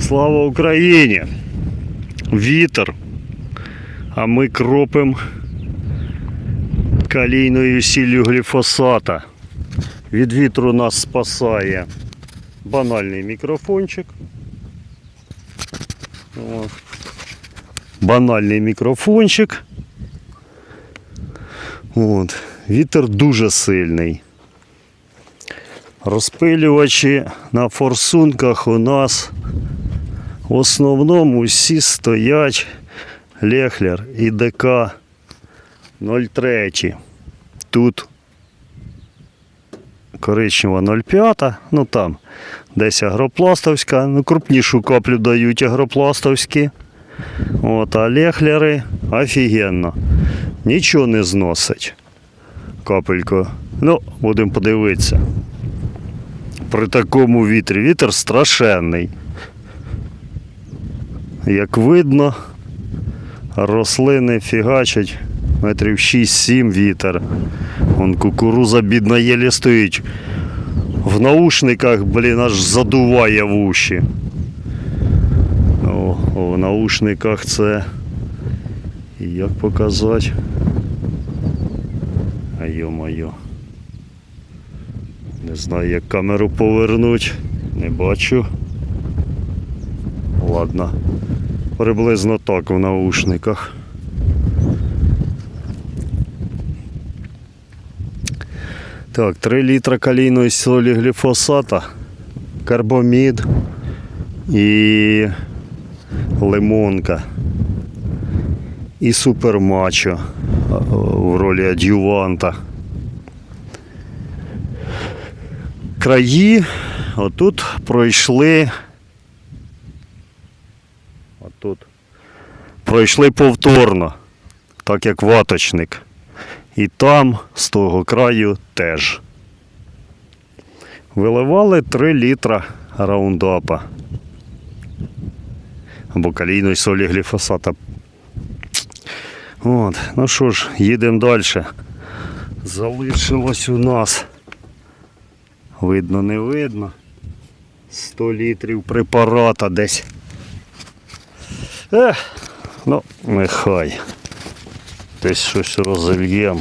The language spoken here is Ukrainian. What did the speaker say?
Слава Україні! Вітер. А ми кропимо калійною сіллю гліфосата. Від вітру нас спасає банальний мікрофончик. О. Банальний мікрофончик. От. Вітер дуже сильний. Розпилювачі на форсунках у нас в основному всі стоять Лехлер і ДК 03. Тут коричнева 0,5, ну там десь агропластовська, ну крупнішу каплю дають агропластовські. От, а лехлери офігенно. Нічого не зносить. Капельку. Ну, будемо подивитися. При такому вітрі. Вітер страшенний. Як видно, рослини фігачать метрів 6-7 вітер. Вон кукуруза бідна єлі стоїть. В наушниках, блін, аж задуває в уші. О, в наушниках це. Як показати? А йо-моє. Не знаю, як камеру повернуть. Не бачу. Ладно. Приблизно так в наушниках. Так, 3 літра калійної солі гліфосата, карбомід і лимонка. І супермачо в ролі адюванта. Краї отут пройшли. Отут. Пройшли повторно, так як ваточник. І там, з того краю, теж. Виливали 3 літра раундапа. Або калійної солі гліфосата. От, ну що ж, їдемо далі. Залишилось у нас. Видно, не видно. 100 літрів препарата десь. Ех, ну, нехай. Десь щось розельємо.